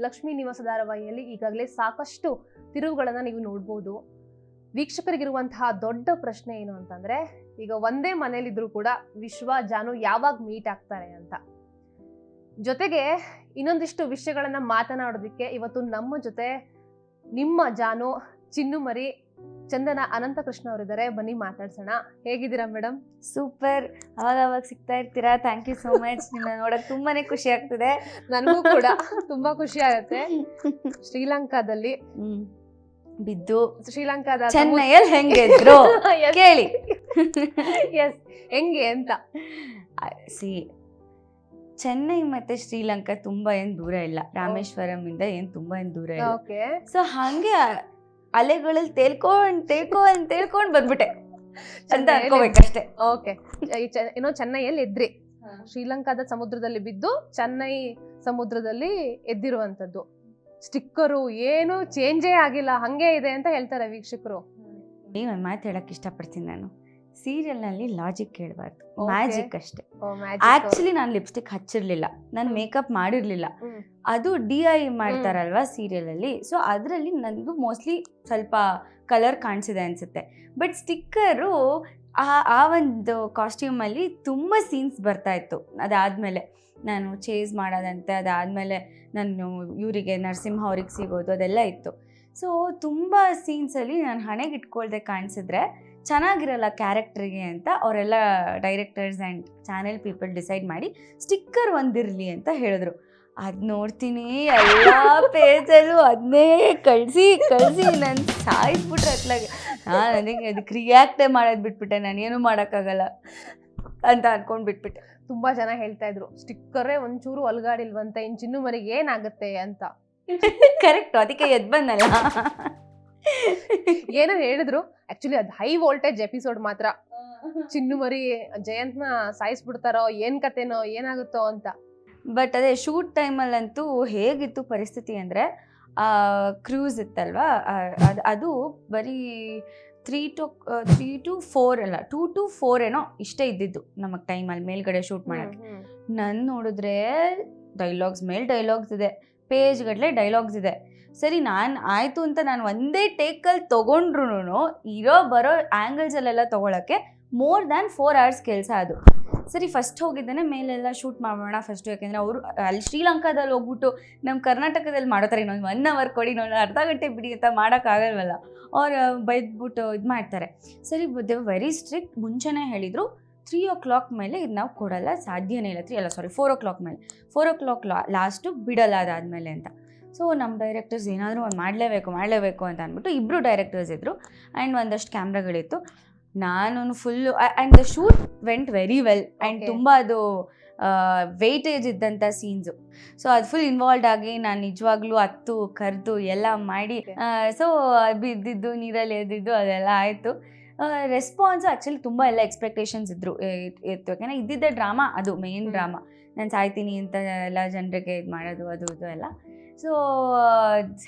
ಲಕ್ಷ್ಮೀ ನಿವಾಸ ಧಾರಾವಾಹಿಯಲ್ಲಿ ಈಗಾಗಲೇ ಸಾಕಷ್ಟು ತಿರುವುಗಳನ್ನು ನೀವು ನೋಡ್ಬೋದು. ವೀಕ್ಷಕರಿಗಿರುವಂತಹ ದೊಡ್ಡ ಪ್ರಶ್ನೆ ಏನು ಅಂತಂದ್ರೆ, ಈಗ ಒಂದೇ ಮನೇಲಿದ್ರು ಕೂಡ ವಿಶ್ವ, ಜಾನು ಯಾವಾಗ ಮೀಟ್ ಆಗ್ತಾರೆ ಅಂತ. ಜೊತೆಗೆ ಇನ್ನೊಂದಿಷ್ಟು ವಿಷಯಗಳನ್ನ ಮಾತನಾಡೋದಕ್ಕೆ ಇವತ್ತು ನಮ್ಮ ಜೊತೆ ನಿಮ್ಮ ಜಾನು ಚಿನ್ನು ಚಂದನ ಅನಂತಕೃಷ್ಣ ಅವರಿದ್ದಾರೆ. ಬನ್ನಿ ಮಾತಾಡ್ಸೋಣ. ಹೇಗಿದ್ದೀರಾ ಮೇಡಮ್ ಸೂಪರ್ ಅವಾಗ ಅವಾಗ ಸಿಗ್ತಾ ಇರ್ತೀರಾ? ಥ್ಯಾಂಕ್ ಯು ಸೋ ಮಚ್ ನಿಮ್ಮನ್ನ ನೋಡಕ್ ತುಂಬಾನೇ ಖುಷಿ ಆಗ್ತಿದೆ. ನನಗೂ ಕೂಡ ತುಂಬಾ ಖುಷಿ ಆಗುತ್ತೆ. ಶ್ರೀಲಂಕಾದಲ್ಲಿ. ಬಿದ್ದು. ಶ್ರೀಲಂಕಾದ ಚೆನ್ನೈಯಲ್ಲಿ ಹೆಂಗೆ ಕೇಳಿ. ಎಸ್ ಹೆಂಗೆ ಅಂತ? ಸಿ ಚೆನ್ನೈ ಮತ್ತೆ ಶ್ರೀಲಂಕಾ ತುಂಬಾ ಏನ್ ದೂರ ಇಲ್ಲ. ರಾಮೇಶ್ವರಂ ಇಂದ ಏನ್ ತುಂಬಾ ಏನ್ ದೂರ ಇಲ್ಲ. ಓಕೆ ಸೊ ಹಂಗೆ ಅಲೆಗಳಲ್ಲಿ ತೇಲ್ಕೊಂಡ್ ಅಂತ ತೇಲ್ಕೊಂಡ್ ಬಂದ್ಬಿಟ್ಟೆ. ಅಂತ ಅನ್ಕೋಬೇಕಷ್ಟೇ. ಓಕೆ. ಏನೋ ಚೆನ್ನೈಯಲ್ಲಿ ಎದ್ರಿ. ಶ್ರೀಲಂಕಾದ ಸಮುದ್ರದಲ್ಲಿ ಬಿದ್ದು ಚೆನ್ನೈ ಸಮುದ್ರದಲ್ಲಿ ಎದ್ದಿರುವಂತದ್ದು ಸ್ಟಿಕ್ಕರು ಏನು ಚೇಂಜೇ ಆಗಿಲ್ಲ ಹಂಗೆ ಇದೆ ಅಂತ ಹೇಳ್ತಾರೆ ವೀಕ್ಷಕರು. ಒಂದು ಮಾತು ಹೇಳಕ್ ಇಷ್ಟಪಡ್ತೀನಿ ನಾನು. ಸೀರಿಯಲ್ನಲ್ಲಿ ಲಾಜಿಕ್ ಕೇಳಬಾರ್ದು. ಮ್ಯಾಜಿಕ್ ಅಷ್ಟೇ. ಆಕ್ಚುಲಿ ನಾನು ಲಿಪ್ಸ್ಟಿಕ್ ಹಚ್ಚಿರ್ಲಿಲ್ಲ. ನಾನು ಮೇಕಪ್ ಮಾಡಿರ್ಲಿಲ್ಲ. ಅದು ಡಿ ಐ ಮಾಡ್ತಾರಲ್ವಾ ಸೀರಿಯಲ್ ಅಲ್ಲಿ ಸೊ ಅದರಲ್ಲಿ ನಂದು ಮೋಸ್ಟ್ಲಿ ಸ್ವಲ್ಪ ಕಲರ್ ಕಾಣಿಸಿದೆ ಅನ್ಸುತ್ತೆ. ಬಟ್ ಸ್ಟಿಕ್ಕರು ಆ ಆ ಒಂದು ಕಾಸ್ಟ್ಯೂಮ್ ಅಲ್ಲಿ ತುಂಬ ಸೀನ್ಸ್ ಬರ್ತಾ ಇತ್ತು. ಅದಾದ್ಮೇಲೆ ನಾನು ಚೇಸ್ ಮಾಡೋದಂತೆ ಅದಾದ್ಮೇಲೆ ನಾನು ಇವರಿಗೆ ನರಸಿಂಹ ಅವ್ರಿಗೆ ಸಿಗೋದು ಅದೆಲ್ಲ ಇತ್ತು. ಸೊ ತುಂಬ ಸೀನ್ಸಲ್ಲಿ ನಾನು ಹಣೆಗೆ ಇಟ್ಕೊಳ್ದೆ ಕಾಣಿಸಿದ್ರೆ ಚೆನ್ನಾಗಿರಲ್ಲ ಕ್ಯಾರೆಕ್ಟ್ರಿಗೆ ಅಂತ ಅವರೆಲ್ಲ directors and channel people decide ಮಾಡಿ ಸ್ಟಿಕ್ಕರ್ ಒಂದಿರಲಿ ಅಂತ ಹೇಳಿದ್ರು. ಅದು ನೋಡ್ತೀನಿ ಎಲ್ಲ ಪೇಜಲ್ಲೂ ಅದನ್ನೇ ಕಳಿಸಿ ಕಳಿಸಿ ನಾನು ಸಾಯಿಸ್ಬಿಟ್ರೆ ಅತ್ಲಾಗೆ ನಾನು ನನಗೆ ಅದಕ್ಕೆ ರಿಯಾಕ್ಟೇ ಮಾಡೋದು ಬಿಟ್ಬಿಟ್ಟೆ, ನಾನು ಏನೂ ಮಾಡೋಕ್ಕಾಗಲ್ಲ ಅಂತ ಅನ್ಕೊಂಡು ಬಿಟ್ಬಿಟ್ಟೆ. ತುಂಬ ಜನ ಹೇಳ್ತಾ ಇದ್ರು, ಸ್ಟಿಕ್ಕರೇ ಒಂಚೂರು ಒಲ್ಗಾಡಿಲ್ವಂತ ಇನ್ನು ಚಿನ್ನು ಮರಿಗೆ ಏನಾಗುತ್ತೆ? ಅಂತ. ಕರೆಕ್ಟು ಅದಕ್ಕೆ ಎದ್ ಬಂದಲ್ಲ. ಏನೋ ಹೇಳಿದ್ರು. ಆಕ್ಚುಲಿ ಅದು ಹೈ ವೋಲ್ಟೇಜ್ ಎಪಿಸೋಡ್ ಮಾತ್ರ. ಚಿನ್ನು ಮರಿ ಜಯಂತ್ನ ಸಾಯಿಸ್ಬಿಡ್ತಾರೋ ಏನ್ ಕತೆನೋ ಏನಾಗುತ್ತೋ ಅಂತ. ಬಟ್ ಅದೇ ಶೂಟ್ ಟೈಮಲ್ಲಂತೂ ಹೇಗಿತ್ತು ಪರಿಸ್ಥಿತಿ ಅಂದರೆ ಕ್ರೂಸ್ ಇತ್ತಲ್ವಾ? ಅದು ಅದು ಬರೀ three to three to four ಅಲ್ಲ ಟೂ ಟು ಫೋರ್ ಏನೋ ಇಷ್ಟೇ ಇದ್ದಿದ್ದು ನಮಗೆ ಟೈಮಲ್ಲಿ ಮೇಲ್ಗಡೆ ಶೂಟ್ ಮಾಡೋಕ್ಕೆ. ನಾನು ನೋಡಿದ್ರೆ ಡೈಲಾಗ್ಸ್ ಮೇಲೆ ಡೈಲಾಗ್ಸ್ ಇದೆ. ಪೇಜ್ ಗಟ್ಟಲೆ ಡೈಲಾಗ್ಸ್ ಇದೆ. ಸರಿ, ನಾನು ಆಯಿತು ಅಂತ ನಾನು ಒಂದೇ ಟೇಕಲ್ಲಿ ತೊಗೊಂಡ್ರು ಇರೋ ಬರೋ ಆ್ಯಂಗಲ್ಸಲ್ಲೆಲ್ಲ ತೊಗೊಳಕ್ಕೆ ಮೋರ್ ದ್ಯಾನ್ ಫೋರ್ ಅವರ್ಸ್ ಕೆಲಸ ಅದು. ಸರಿ ಫಸ್ಟ್ ಹೋಗಿದ್ದೇನೆ, ಮೇಲೆಲ್ಲ ಶೂಟ್ ಮಾಡೋಣ ಫಸ್ಟು ಯಾಕೆಂದರೆ ಅವರು ಅಲ್ಲಿ ಶ್ರೀಲಂಕಾದಲ್ಲಿ ಹೋಗ್ಬಿಟ್ಟು ನಮ್ಮ ಕರ್ನಾಟಕದಲ್ಲಿ ಮಾಡೋ ಥರ ಇನ್ನೊಂದು ಒನ್ ಅವರ್ ಕೊಡಿ, ಇನ್ನೊಂದು ಅರ್ಧ ಗಂಟೆ ಬಿಡಿ ಅಂತ ಮಾಡೋಕ್ಕಾಗಲ್ವಲ್ಲ ಅವ್ರು ಬೈದ್ಬಿಟ್ಟು ಇದು ಮಾಡ್ತಾರೆ. ಸರಿ, ದೇ ವೆರಿ ಸ್ಟ್ರಿಕ್ಟ್ ಮುಂಚೆನೇ ಹೇಳಿದರು ತ್ರೀ ಓ ಕ್ಲಾಕ್ ಮೇಲೆ ಇದು ನಾವು ಕೊಡಲ್ಲ ಸಾಧ್ಯನೇ ಇಲ್ಲ. ತ್ರೀ ಅಲ್ಲ ಸಾರಿ ಫೋರ್ ಓ ಕ್ಲಾಕ್ ಮೇಲೆ. ಫೋರ್ ಓ ಕ್ಲಾಕ್ ಲಾ ಲಾಸ್ಟು ಬಿಡಲ್ಲ ಅದಾದಮೇಲೆ ಅಂತ. ಸೊ ನಮ್ಮ ಡೈರೆಕ್ಟರ್ಸ್ ಏನಾದರೂ ಒಂದು ಮಾಡಲೇಬೇಕು ಮಾಡಲೇಬೇಕು ಅಂತ ಅಂದ್ಬಿಟ್ಟು ಇಬ್ಬರು ಡೈರೆಕ್ಟರ್ಸ್ ಇದ್ದರು ಆ್ಯಂಡ್ ಒಂದಷ್ಟು ಕ್ಯಾಮ್ರಾಗಳಿತ್ತು. ನಾನು full and the shoot went very well and. ತುಂಬ ಅದು ವೆಯ್ಟೇಜ್ ಇದ್ದಂಥ ಸೀನ್ಸು ಸೊ ಅದು ಫುಲ್ ಇನ್ವಾಲ್ವ್ ಆಗಿ ನಾನು ನಿಜವಾಗ್ಲೂ ಹತ್ತು ಕರೆದು ಎಲ್ಲ ಮಾಡಿ. ಸೊ ಬಿದ್ದಿದ್ದು ನೀರಲ್ಲಿ ಎದ್ದಿದ್ದು ಅದೆಲ್ಲ ಆಯಿತು. ರೆಸ್ಪಾನ್ಸ್ ಆ್ಯಕ್ಚುಲಿ ತುಂಬ ಎಲ್ಲ ಎಕ್ಸ್ಪೆಕ್ಟೇಷನ್ಸ್ ಇದ್ರು ಇ- ಇತ್ತು. ಯಾಕೆಂದರೆ ಇದ್ದಿದ್ದೆ ಡ್ರಾಮಾ ಅದು ಮೇನ್. ಡ್ರಾಮಾ ನಾನು ಸಾಯ್ತೀನಿ ಅಂತ ಎಲ್ಲ ಜನರಿಗೆ ಇದು ಮಾಡೋದು ಅದು ಇದು ಎಲ್ಲ. ಸೊ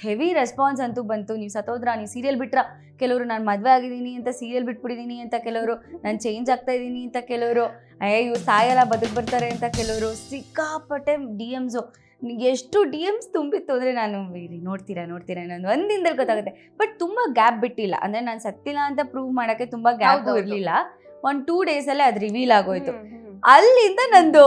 ಹೆವಿ ರೆಸ್ಪಾನ್ಸ್ ಅಂತೂ ಬಂತು. ನೀವು ಸತ್ತೋದ್ರ ನೀವು ಸೀರಿಯಲ್ ಬಿಟ್ರ ಕೆಲವರು ನಾನು ಮದುವೆ ಆಗಿದ್ದೀನಿ ಅಂತ ಸೀರಿಯಲ್ ಬಿಟ್ಬಿಟ್ಟಿದ್ದೀನಿ ಅಂತ ಕೆಲವರು ನಾನು ಚೇಂಜ್ ಆಗ್ತಾ ಇದ್ದೀನಿ ಅಂತ ಕೆಲವರು ಅಯ್ಯ ಇವ್ರು ಸಾಯಲ್ಲ ಬದುಕು ಬರ್ತಾರೆ ಅಂತ ಕೆಲವರು ಸಿಕ್ಕಾಪಟ್ಟೆ ಡಿ ಎಮ್ಸು ಎಷ್ಟು ಡಿ ಎಮ್ಸ್ ತುಂಬಿತ್ತು ಅಂದರೆ ನಾನು ನೋಡ್ತೀರಾ ನೋಡ್ತೀರಾ ನಾನು ಒಂದು ದಿನದಲ್ಲಿ ಗೊತ್ತಾಗುತ್ತೆ ಬಟ್ ತುಂಬ ಗ್ಯಾಪ್ ಬಿಟ್ಟಿಲ್ಲ ಅಂದರೆ ನಾನು ಸತ್ತಿಲ್ಲ ಅಂತ ಪ್ರೂವ್ ಮಾಡೋಕ್ಕೆ ತುಂಬ ಗ್ಯಾಪ್. ಇರಲಿಲ್ಲ ಒಂದು ಟೂ ಡೇಸಲ್ಲೇ ಅದು ರಿವೀಲ್ ಆಗೋಯ್ತು. ಅಲ್ಲಿಂದ ನಂದು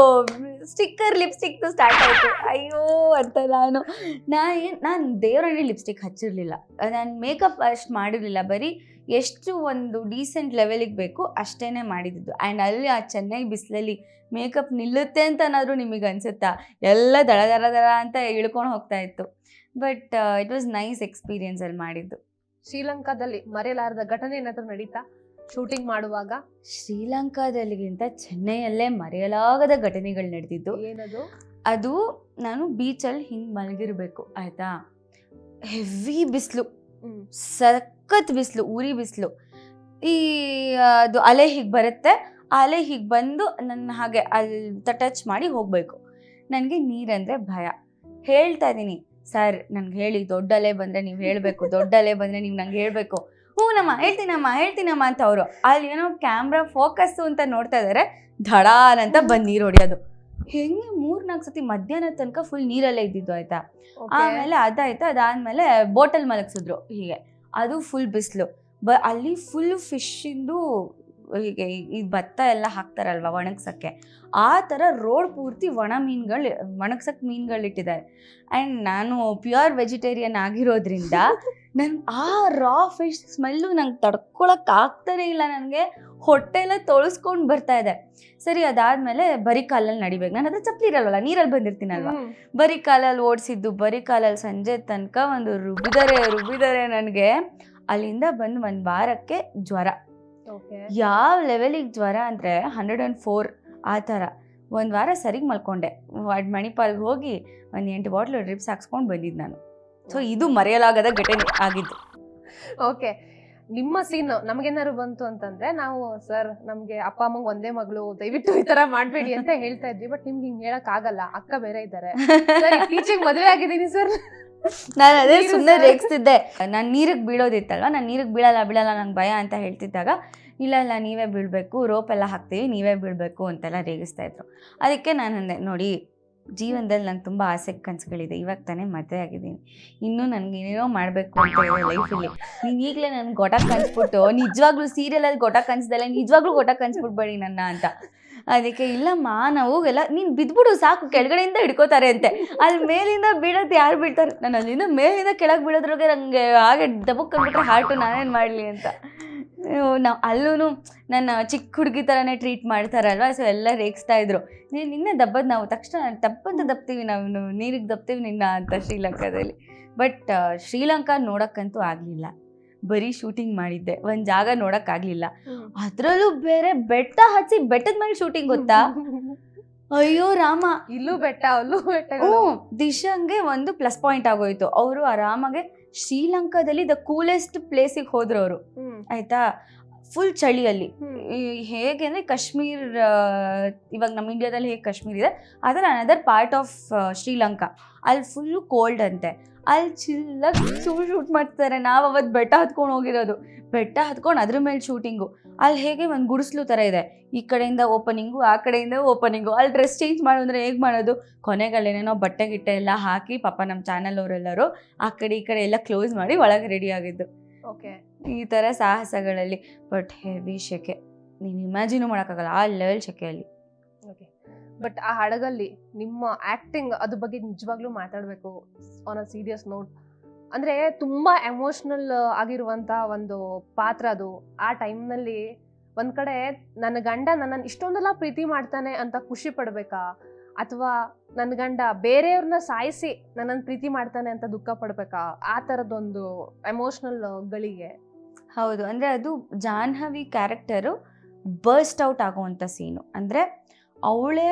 ಸ್ಟಿಕ್ಕರ್ ಲಿಪ್ಸ್ಟಿಕ್ ಸ್ಟಾರ್ಟ್ ಆಯಿತು. ಅಯ್ಯೋ, ಅಂತ ನಾನು. ನಾ ಏನು, ನಾನು ದೇವರನ್ನೇ ಲಿಪ್ಸ್ಟಿಕ್ ಹಚ್ಚಿರಲಿಲ್ಲ. ನಾನು ಮೇಕಪ್ ಅಷ್ಟು ಮಾಡಿರಲಿಲ್ಲ. ಬರೀ ಎಷ್ಟು ಒಂದು ಡೀಸೆಂಟ್ ಲೆವೆಲಿಗೆ ಬೇಕು ಅಷ್ಟೇ ಮಾಡಿದ್ದು ಆ್ಯಂಡ್ ಅಲ್ಲಿ ಆ ಚೆನ್ನೈ ಬಿಸಿಲಲ್ಲಿ ಮೇಕಪ್ ನಿಲ್ಲುತ್ತೆ ಅಂತ ಏನಾದರೂ ನಿಮಗೆ ಅನಿಸುತ್ತಾ? ಎಲ್ಲ ದಳ ದರ ದರ ಅಂತ ಇಳ್ಕೊಂಡು ಹೋಗ್ತಾ ಇತ್ತು. But it was nice experience ಅಲ್ಲಿ ಮಾಡಿದ್ದು. ಶ್ರೀಲಂಕಾದಲ್ಲಿ ಮರೆಯಲಾರದ ಘಟನೆ ಏನಾದರೂ ನಡೀತಾ? ಶೂಟಿಂಗ್ ಮಾಡುವಾಗ? ಶ್ರೀಲಂಕಾದಲ್ಲಿಗಿಂತ ಚೆನ್ನೈಯಲ್ಲೇ ಮರೆಯಲಾಗದ ಘಟನೆಗಳು ನಡೆದಿದ್ದು. ಏನದು? ಅದು ನಾನು ಬೀಚಲ್ಲಿ ಹಿಂಗೆ ಮಲಗಿರ್ಬೇಕು ಆಯಿತಾ? ಹೆವಿ ಬಿಸಿಲು. ಸಖತ್ ಬಿಸಿಲು ಉರಿ ಬಿಸಿಲು. ಈ ಅದು ಅಲೆ ಹೀಗೆ ಬರುತ್ತೆ. ಆ ಅಲೆ ಹೀಗೆ ಬಂದು ನನ್ನ ಹಾಗೆ ಅಲ್ಲಿ ಟಚ್ ಮಾಡಿ ಹೋಗಬೇಕು. ನನಗೆ ನೀರಂದರೆ ಭಯ. ಹೇಳ್ತಾ ಇದ್ದೀನಿ ಸರ್ ನನಗೆ ಹೇಳಿ ದೊಡ್ಡ ಅಲೆ ಬಂದರೆ ನೀವು ಹೇಳಬೇಕು ದೊಡ್ಡ ಅಲೆ ಬಂದರೆ ನೀವು ನಂಗೆ ಹೇಳಬೇಕು. ಹ್ಞೂನಮ್ಮ ಹೇಳ್ತೀನಮ್ಮ ಹೇಳ್ತೀನಮ್ಮ ಅಂತ ಅವರು. ಅಲ್ಲಿ ಏನೋ ಕ್ಯಾಮ್ರಾ ಫೋಕಸ್ಸು ಅಂತ ನೋಡ್ತಾ ಇದ್ದಾರೆ ಧಡಾನ್ ಅಂತ ಬಂದು ನೀರು ಹೊಡೆಯೋದು. ಹೆಂಗೆ ಮೂರು ನಾಲ್ಕು ಸತಿ ಮಧ್ಯಾಹ್ನ ತನಕ ಫುಲ್ ನೀರಲ್ಲೇ ಇದ್ದಿದ್ದು ಆಯ್ತಾ. ಆಮೇಲೆ ಅದಾಯ್ತು ಅದಾದ್ಮೇಲೆ ಬೋಟಲ್ ಮಲಗಿಸಿದ್ರು ಹೀಗೆ. ಅದು ಫುಲ್ ಬಿಸಿಲು. ಬ ಅಲ್ಲಿ ಫುಲ್ ಫಿಶಿಂದು ಹೀಗೆ ಈ- ಭತ್ತ ಎಲ್ಲ ಹಾಕ್ತಾರಲ್ವ ಒಣಗ್ಸೋಕ್ಕೆ? ಆ ಥರ ರೋಡ್ ಪೂರ್ತಿ ಒಣ ಮೀನುಗಳು ಒಣಗ್ಸಕ್ಕೆ ಮೀನುಗಳಿಟ್ಟಿದ್ದಾರೆ ಆ್ಯಂಡ್ ನಾನು ಪ್ಯೂರ್ ವೆಜಿಟೇರಿಯನ್ ಆಗಿರೋದ್ರಿಂದ ನನ್ ಆ ರಾ ಫಿಶ್ ಸ್ಮೆಲ್ಲು ನಂಗೆ ತಡ್ಕೊಳಕ್ಕೆ ಆಗ್ತಾನೆ ಇಲ್ಲ. ನನಗೆ ಹೊಟ್ಟೆ ಎಲ್ಲ ತೊಳಸ್ಕೊಂಡು ಬರ್ತಾ ಇದೆ. ಸರಿ ಅದಾದ್ಮೇಲೆ ಬರೀ ಕಾಲಲ್ಲಿ ನಡಿಬೇಕು. ನಾನು ಅದ್ರ ಚಪ್ಪಲಿ ಇರಲ್ವಲ್ಲ? ನೀರಲ್ಲಿ ಬಂದಿರ್ತೀನಲ್ವಾ. ಬರೀ ಕಾಲಲ್ಲಿ ಓಡಿಸಿದ್ದು ಬರೀ ಕಾಲಲ್ಲಿ ಸಂಜೆ ತನಕ ಒಂದು ರುಬ್ಬಿದರೆ ರುಬ್ಬಿದರೆ ನನಗೆ ಅಲ್ಲಿಂದ ಬಂದು ಒಂದು ವಾರಕ್ಕೆ ಜ್ವರ. ಯಾವ ಲೆವೆಲಿಗೆ ಜ್ವರ ಅಂದರೆ ಹಂಡ್ರೆಡ್ ಆ್ಯಂಡ್ ಫೋರ್ ಆ ಥರ. ಒಂದು ವಾರ ಸರಿಗೆ ಮಲ್ಕೊಂಡೆ. ವಾಡ್ ಮಣಿಪಾಲ್ಗೆ ಹೋಗಿ ಒಂದು ಎಂಟು ಬಾಟ್ಲು ಡ್ರಿಪ್ಸ್ ಹಾಕ್ಸ್ಕೊಂಡು ಬಂದಿದ್ದು ನಾನು. ಸೊ ಇದು ಮರೆಯಲಾಗದ ಘಟನೆ ಆಗಿದ್ದು. ಓಕೆ. ನಿಮ್ಮ ಸೀನ್ ನಮಗೇನಾದ್ರು ಬಂತು ಅಂತಂದ್ರೆ ನಾವು ಸರ್ ನಮಗೆ ಅಪ್ಪ ಅಮ್ಮಗೆ ಒಂದೇ ಮಗಳು ದಯವಿಟ್ಟು ಈ ತರ ಮಾಡಬೇಡಿ ಅಂತ ಹೇಳ್ತಾ ಇದ್ವಿ ಬಟ್ ನಿಮ್ಗೆ ಹಿಂಗೆ ಹೇಳಕ್ ಆಗಲ್ಲ ಅಕ್ಕ ಬೇರೆ ಇದ್ದಾರೆ ಟೀಚಿಂಗ್ ಮದುವೆ ಆಗಿದ್ದೀನಿ ಸರ್. ನಾನು ಅದೇ ಸುಮ್ಮನೆ ರೇಗಿಸ್ತಿದ್ದೆ. ನಾನು ನೀರಿಗೆ ಬೀಳೋದಿತ್ತಲ್ವ? ನಾನು ನೀರಿಗೆ ಬೀಳಲ್ಲ ಬೀಳಲ್ಲ ನಂಗೆ ಭಯ ಅಂತ ಹೇಳ್ತಿದ್ದಾಗ ಇಲ್ಲ ಇಲ್ಲ, ನೀವೇ ಬೀಳಬೇಕು ರೋಪ್ ಎಲ್ಲ ಹಾಕ್ತೀವಿ, ನೀವೇ ಬೀಳಬೇಕು ಅಂತೆಲ್ಲ ರೇಗಿಸ್ತಾ ಇದ್ರು. ಅದಕ್ಕೆ ನಾನು ಅಂದೆ, ನೋಡಿ, ಜೀವನದಲ್ಲಿ ನಂಗೆ ತುಂಬ ಆಸೆ ಕನಸುಗಳಿದೆ, ಇವಾಗ ತಾನೇ ಮದುವೆ ಆಗಿದ್ದೀನಿ. ಇನ್ನೂ ನನಗೆ ಏನೇನೋ ಮಾಡಬೇಕು ಅಂತ ಲೈಫಲ್ಲಿ. ನೀವು ಈಗಲೇ ನನ್ನ ಗೊಟ ಕನ್ಸ್ಬಿಟ್ಟು, ನಿಜವಾಗ್ಲೂ ಸೀರಿಯಲಲ್ಲಿ ಗೊಟ ಕನ್ಸ್ದಲ್ಲ ನಿಜವಾಗ್ಲೂ ಗೊಟ ಕನ್ಸ್ಬಿಡ್ಬೇಡಿ ನನ್ನ ಅಂತ. ಅದಕ್ಕೆ, ಇಲ್ಲಮ್ಮ ನಾವು ಎಲ್ಲ ನೀನು ಬಿದ್ಬಿಡು ಸಾಕು, ಕೆಳಗಡೆಯಿಂದ ಹಿಡ್ಕೋತಾರೆ ಅಂತೆ. ಅಲ್ಲಿ ಮೇಲಿಂದ ಬೀಳೋದು ಯಾರು ಬೀಳ್ತಾರೆ? ನಾನು ಅಲ್ಲಿಂದ ಮೇಲಿಂದ ಕೆಳಗೆ ಬೀಳೋದ್ರೊಳಗೆ ನನಗೆ ಹಾಗೆ ದಬಕ್ ಅಂದ್ಬಿಟ್ರೆ ಹಾರ್ಟು ನಾನೇನು ಮಾಡಲಿ ಅಂತ. ನಾವು ಅಲ್ಲೂ ನನ್ನ ಚಿಕ್ಕ ಹುಡುಗಿ ಥರನೇ ಟ್ರೀಟ್ ಮಾಡ್ತಾರಲ್ವ? ಸೊ ಎಲ್ಲ ರೇಗಿಸ್ತಾ ಇದ್ರು. ನೀನು ನಿನ್ನೆ ದಬ್ಬದ್ ನಾವು ತಕ್ಷಣ ತಪ್ಪಂತ ದಬ್ತೀವಿ ನಾವು ನೀರಿಗೆ ದಬ್ತೀವಿ ನಿನ್ನ ಅಂತ ಶ್ರೀಲಂಕಾದಲ್ಲಿ. ಬಟ್ ಶ್ರೀಲಂಕಾ ನೋಡೋಕ್ಕಂತೂ ಆಗಲಿಲ್ಲ. ಬರೀ ಶೂಟಿಂಗ್ ಮಾಡಿದ್ದೆ. ಒಂದು ಜಾಗ ನೋಡೋಕ್ಕಾಗಲಿಲ್ಲ ಅದರಲ್ಲೂ ಬೇರೆ ಬೆಟ್ಟ ಹಚ್ಚಿ ಬೆಟ್ಟದ ಮೇಲೆ ಶೂಟಿಂಗ್ ಗೊತ್ತಾ? ಅಯ್ಯೋ ರಾಮ. ಇಲ್ಲೂ ಬೆಟ್ಟ ಅಲ್ಲೂ ಬೆಟ್ಟ ದಿಶಂಗೆ ದಿಶಾಂಗೆ ಒಂದು ಪ್ಲಸ್ ಪಾಯಿಂಟ್ ಆಗೋಯ್ತು. ಅವರು ಆರಾಮಾಗೆ ಶ್ರೀಲಂಕಾದಲ್ಲಿ ದ ಕೂಲೆಸ್ಟ್ ಪ್ಲೇಸಿಗೆ ಹೋದ್ರು ಅವರು ಆಯ್ತಾ? ಫುಲ್ ಚಳಿಯಲ್ಲಿ. ಹೇಗೆ ಅಂದರೆ ಕಾಶ್ಮೀರ್ ಇವಾಗ ನಮ್ಮ ಇಂಡಿಯಾದಲ್ಲಿ ಹೇಗೆ ಕಾಶ್ಮೀರ್ ಇದೆ? ಅದರ ಅನದರ್ ಪಾರ್ಟ್ ಆಫ್ ಶ್ರೀಲಂಕಾ. ಅಲ್ಲಿ ಫುಲ್ಲು ಕೋಲ್ಡ್ ಅಂತೆ. ಅಲ್ಲಿ ಚಿಲ್ಲಾಗಿ ಶೂಟ್ ಶೂಟ್ ಮಾಡ್ತಾರೆ ನಾವು ಅವತ್ತು ಬೆಟ್ಟ ಹತ್ಕೊಂಡು ಹೋಗಿರೋದು. ಬೆಟ್ಟ ಹತ್ಕೊಂಡು ಅದ್ರ ಮೇಲೆ ಶೂಟಿಂಗು ಅಲ್ಲಿ ಹೇಗೆ ಒಂದು ಗುಡಿಸ್ಲು ಥರ ಇದೆ. ಈ ಕಡೆಯಿಂದ ಓಪನಿಂಗು ಆ ಕಡೆಯಿಂದ ಓಪನಿಂಗು ಅಲ್ಲಿ ಡ್ರೆಸ್ ಚೇಂಜ್ ಮಾಡು ಅಂದರೆ ಹೇಗೆ ಮಾಡೋದು? ಕೊನೆಗಳೇನೇನೋ ಬಟ್ಟೆ ಗಿಟ್ಟೆ ಎಲ್ಲ ಹಾಕಿ ಪಾಪ ನಮ್ಮ ಚಾನಲ್ ಅವರೆಲ್ಲರೂ ಆ ಕಡೆ ಈ ಕಡೆ ಎಲ್ಲ ಕ್ಲೋಸ್ ಮಾಡಿ ಒಳಗೆ ರೆಡಿ ಆಗಿದ್ದು. ಓಕೆ ಈ ಥರ ಸಾಹಸಗಳಲ್ಲಿ ಬಟ್ ಹೆವಿ ಶೆಕೆ. ನೀವು ಇಮ್ಯಾಜಿನೂ ಮಾಡೋಕ್ಕಾಗಲ್ಲ ಆ ಲೆವೆಲ್ ಶೆಕೆಯಲ್ಲಿ ಓಕೆ ಬಟ್ ಆ ಹಡಗಲ್ಲಿ ನಿಮ್ಮ ಆ್ಯಕ್ಟಿಂಗ್ ಅದ್ರ ಬಗ್ಗೆ ನಿಜವಾಗ್ಲೂ ಮಾತಾಡಬೇಕು ಆನ್ ಅ ಸೀರಿಯಸ್ ನೋಟ್ ಅಂದ್ರೆ ತುಂಬಾ ಎಮೋಷ್ನಲ್ ಆಗಿರುವಂತ ಒಂದು ಪಾತ್ರ ಅದು. ಆ ಟೈಮ್ನಲ್ಲಿ ಒಂದು ಕಡೆ ನನ್ನ ಗಂಡ ನನ್ನನ್ನು ಇಷ್ಟೊಂದೆಲ್ಲ ಪ್ರೀತಿ ಮಾಡ್ತಾನೆ ಅಂತ ಖುಷಿ ಪಡಬೇಕಾ? ಅಥವಾ ನನ್ನ ಗಂಡ ಬೇರೆಯವ್ರನ್ನ ಸಾಯಿಸಿ ನನ್ನನ್ನು ಪ್ರೀತಿ ಮಾಡ್ತಾನೆ ಅಂತ ದುಃಖ ಪಡಬೇಕಾ? ಆ ಥರದ್ದೊಂದು ಎಮೋಷ್ನಲ್ ಗಳಿಗೆ. ಹೌದು. ಅಂದರೆ ಅದು ಜಾಹ್ನವಿ ಕ್ಯಾರೆಕ್ಟರು ಬರ್ಸ್ಟ್ ಔಟ್ ಆಗುವಂಥ ಸೀನು ಅಂದರೆ ಅವಳೇ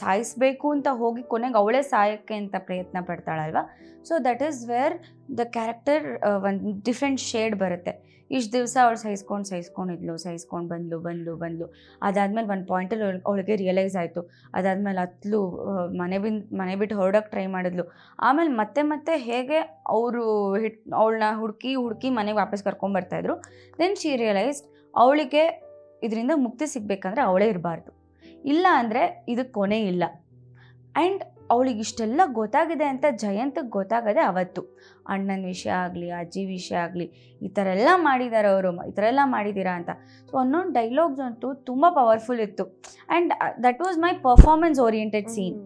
ಸಾಯಿಸ್ಬೇಕು ಅಂತ ಹೋಗಿ ಕೊನೆಗೆ ಅವಳೇ ಸಾಯಕ್ಕೆ ಅಂತ ಪ್ರಯತ್ನ ಪಡ್ತಾಳಲ್ವ? So that is where the character ಒಂದು ಡಿಫ್ರೆಂಟ್ ಶೇಡ್ ಬರುತ್ತೆ. ಇಷ್ಟು ದಿವಸ ಅವಳು ಸಹಿಸ್ಕೊಂಡು ಸಹಿಸ್ಕೊಂಡಿದ್ಲು ಸಹಿಸ್ಕೊಂಡು ಬಂದ್ಲು ಬಂದ್ಲು ಬಂದ್ಲು. ಅದಾದ್ಮೇಲೆ ಒಂದು ಪಾಯಿಂಟಲ್ಲಿ ಅವಳಿಗೆ ರಿಯಲೈಸ್ ಆಯಿತು. ಅದಾದ್ಮೇಲೆ ಹತ್ಲು ಮನೆ ಬಿನ್, ಮನೆ ಬಿಟ್ಟು ಹೊರಡೋಕೆ ಟ್ರೈ ಮಾಡಿದ್ಲು. ಆಮೇಲೆ ಮತ್ತೆ ಮತ್ತೆ ಹೇಗೆ ಅವರು ಹಿಟ್ ಅವಳನ್ನ ಹುಡುಕಿ ಹುಡುಕಿ ಮನೆಗೆ ವಾಪಸ್ ಕರ್ಕೊಂಬರ್ತಾಯಿದ್ರು ದೆನ್ ಶಿ ರಿಯಲೈಸ್ಡ್ ಅವಳಿಗೆ ಇದರಿಂದ ಮುಕ್ತಿ ಸಿಗಬೇಕಂದ್ರೆ ಅವಳೇ ಇರಬಾರ್ದು. ಇಲ್ಲ ಅಂದರೆ ಇದು ಕೊನೆ ಇಲ್ಲ. ಆ್ಯಂಡ್ ಅವಳಿಗಿಷ್ಟೆಲ್ಲ ಗೊತ್ತಾಗಿದೆ ಅಂತ ಜಯಂತ್ಗೆ ಗೊತ್ತಾಗದೆ ಅವತ್ತು. ಅಣ್ಣನ ವಿಷಯ ಆಗಲಿ, ಅಜ್ಜಿ ವಿಷಯ ಆಗಲಿ, ಈ ಥರ ಎಲ್ಲ ಮಾಡಿದ್ದಾರೆ ಅವರು, ಈ ಥರ ಎಲ್ಲ ಮಾಡಿದ್ದೀರಾ ಅಂತ. ಸೊ ಒಂದೊಂದು ಡೈಲಾಗ್ಸ್ ಅಂತೂ ತುಂಬ ಪವರ್ಫುಲ್ ಇತ್ತು. And that was my performance oriented scene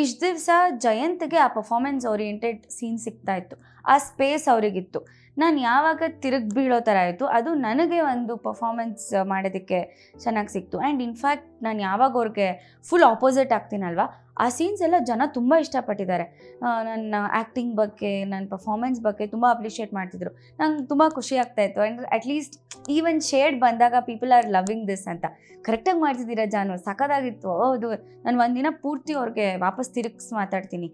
ಇಷ್ಟು ದಿವಸ ಜಯಂತ್ಗೆ ಆ ಪರ್ಫಾರ್ಮೆನ್ಸ್ ಓರಿಯೆಂಟೆಡ್ ಸೀನ್ ಸಿಗ್ತಾ ಇತ್ತು. ಆ ಸ್ಪೇಸ್ ಅವರಿಗಿತ್ತು. ನಾನು ಯಾವಾಗ ತಿರುಗಿ ಬೀಳೋ ಥರ ಆಯಿತು, ಅದು ನನಗೆ ಒಂದು ಪರ್ಫಾರ್ಮೆನ್ಸ್ ಮಾಡೋದಕ್ಕೆ ಚೆನ್ನಾಗಿ ಸಿಕ್ತು. ಆ್ಯಂಡ್ ಇನ್ಫ್ಯಾಕ್ಟ್ ನಾನು ಯಾವಾಗ ಅವ್ರಿಗೆ ಫುಲ್ ಆಪೋಸಿಟ್ ಆಗ್ತೀನಲ್ವ, ಆ ಸೀನ್ಸ್ ಎಲ್ಲ ಜನ ತುಂಬ ಇಷ್ಟಪಟ್ಟಿದ್ದಾರೆ. ನನ್ನ ಆ್ಯಕ್ಟಿಂಗ್ ಬಗ್ಗೆ ನನ್ನ ಪರ್ಫಾರ್ಮೆನ್ಸ್ ಬಗ್ಗೆ ತುಂಬ ಅಪ್ರಿಷಿಯೇಟ್ ಮಾಡ್ತಿದ್ರು. ನಂಗೆ ತುಂಬ ಖುಷಿ ಆಗ್ತಾಯಿತ್ತು ಆ್ಯಂಡ್ ಅಟ್ಲೀಸ್ಟ್ ಈ ಒಂದು ಶೇಡ್ ಬಂದಾಗ ಪೀಪಲ್ ಆರ್ ಲವಿಂಗ್ ದಿಸ್ ಅಂತ. ಕರೆಕ್ಟಾಗಿ ಮಾಡ್ತಿದ್ದೀರಾ ಜಾನು? ಸಖತ್ತಾಗಿತ್ತು. ಹೌದು. ನಾನು ಒಂದಿನ ಪೂರ್ತಿ ಅವ್ರಿಗೆ ವಾಪಸ್ ತಿರುಗಿಸಿ ಮಾತಾಡ್ತೀನಿ.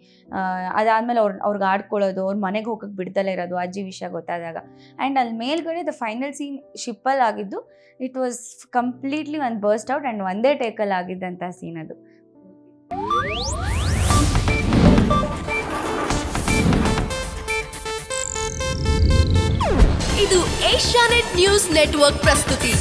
ಅದಾದ್ಮೇಲೆ ಅವ್ರು, ಅವ್ರಿಗೆ ಆಡ್ಕೊಳ್ಳೋದು, ಅವ್ರ ಮನೆಗೆ ಹೋಗಕ್ಕೆ ಬಿಡ್ದಲೇ ಇರೋದು ಅಜ್ಜಿ ವಿಷಯ ಗೊತ್ತಾದಾಗ. ಆ್ಯಂಡ್ ಅಲ್ಲಿ ಮೇಲ್ಗಡೆ ದ ಫೈನಲ್ ಸೀನ್ ಶಿಪ್ಪಲ್ಲಿ ಆಗಿದ್ದು ಇಟ್ ವಾಸ್ ಕಂಪ್ಲೀಟ್ಲಿ ಒಂದು ಬರ್ಸ್ಟ್ ಔಟ್ ಆ್ಯಂಡ್ ಒಂದೇ ಟೇಕಲ್ಲಿ ಆಗಿದ್ದಂಥ ಸೀನ್ ಅದು. ಇದು ಏಷ್ಯಾನೆಟ್ ನ್ಯೂಸ್ ನೆಟ್ವರ್ಕ್ ಪ್ರಸ್ತುತಿ.